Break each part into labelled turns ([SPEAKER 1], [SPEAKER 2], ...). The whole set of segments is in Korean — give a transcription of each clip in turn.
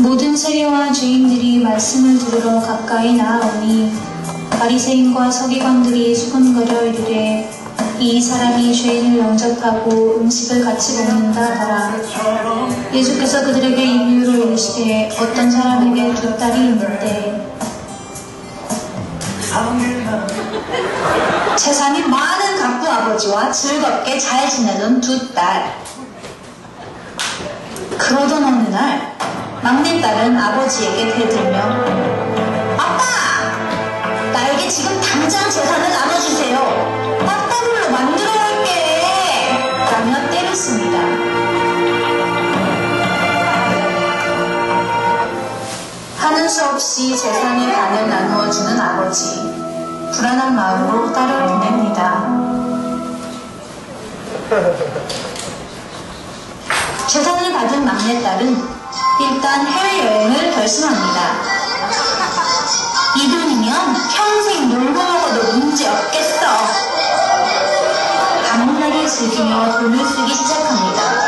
[SPEAKER 1] 모든 세리와 주인들이 말씀을 들으러 가까이 나아오니 바리새인과 서기관들이 수군거려 이르되 이 사람이 죄인을 영접하고 음식을 같이 먹는다 하라 예수께서 그들에게 이 비유로 이르시되 어떤 사람에게 두 딸이 있는데
[SPEAKER 2] 재산이 많은 갑부 아버지와 즐겁게 잘 지내던 두 딸. 그러던 어느 날 막내딸은 아버지에게 대들며 아빠! 나에게 지금 당장 재산을 나눠주세요. 딱따블로 만들어 갈게! 라며 때렸습니다. 하는 수 없이 재산의 반을 나누어주는 아버지. 불안한 마음으로 딸을 보냅니다. 재산을 받은 막내딸은 일단 해외여행을 결심합니다. 이 돈이면 평생 놀고 먹어도 문제 없겠어. 가문나게 즐기며 돈을 쓰기 시작합니다.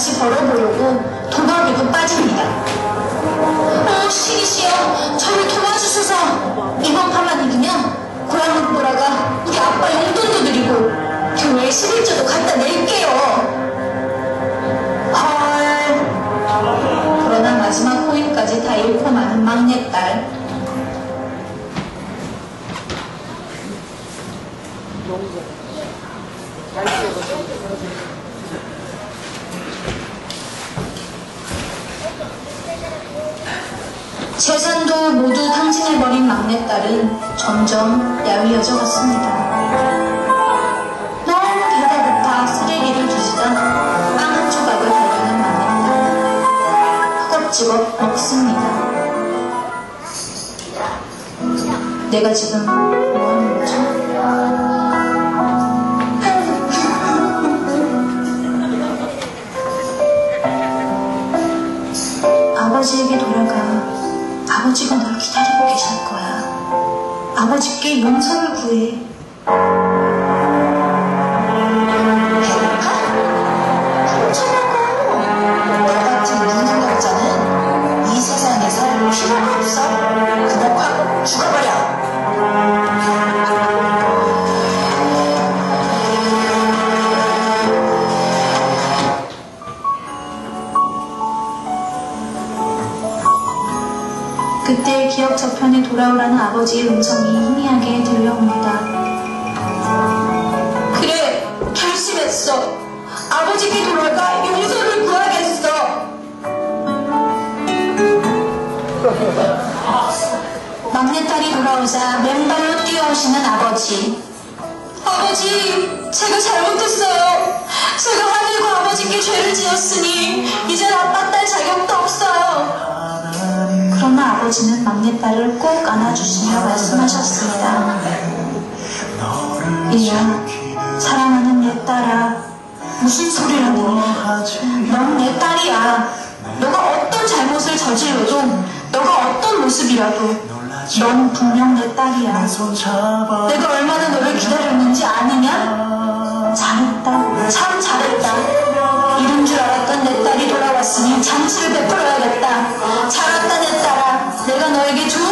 [SPEAKER 2] 다시 벌어보려고 도박에도 빠집니다. 어, 시리시여, 저를 도와주소서. 이번 판만 이기면 고향으로 돌아가 우리 아빠 용돈도 드리고 교회에 11조도 갖다 낼게요. 헐. 그러나 마지막 코인까지 다 잃고 마는 막내딸. 재산도 모두 탕진해버린 막내딸은 점점 야위어져 갔습니다. 너무 배가 고파 쓰레기를 주시던 빵한 조각을 발견한 막내딸. 허겁지겁 먹습니다. 내가 지금 뭐 하는 거죠? 아버지에게 돌아가. 아버지가 널 기다리고 계실 거야. 아버지께 용서를 구해. 그때 기억 저편에 돌아오라는 아버지의 음성이 희미하게 들려옵니다. 그래, 결심했어. 아버지께 돌아가 용서를 구하겠어. 막내딸이 돌아오자 맨발로 뛰어오시는 아버지. 아버지, 제가 잘못했어요. 제가 하늘과 아버지께 죄를 지었으니 이젠 아빠 딸 자격도 없어요. 그러나 아버지는 막내딸을 꼭 안아주시며 말씀하셨습니다. 이야, 사랑하는 내 딸아, 무슨 소리라니? 넌 내 딸이야. 너가 어떤 잘못을 저질러도, 너가 어떤 모습이라도, 넌 분명 내 딸이야. 내가 얼마나 너를 기다렸는지 아느냐? 잘했다. 참 잘했다. 이런 줄 알았던 내 딸이 돌아왔으니 잔치를 베풀어야겠다. 잘했다 내 딸 Like it's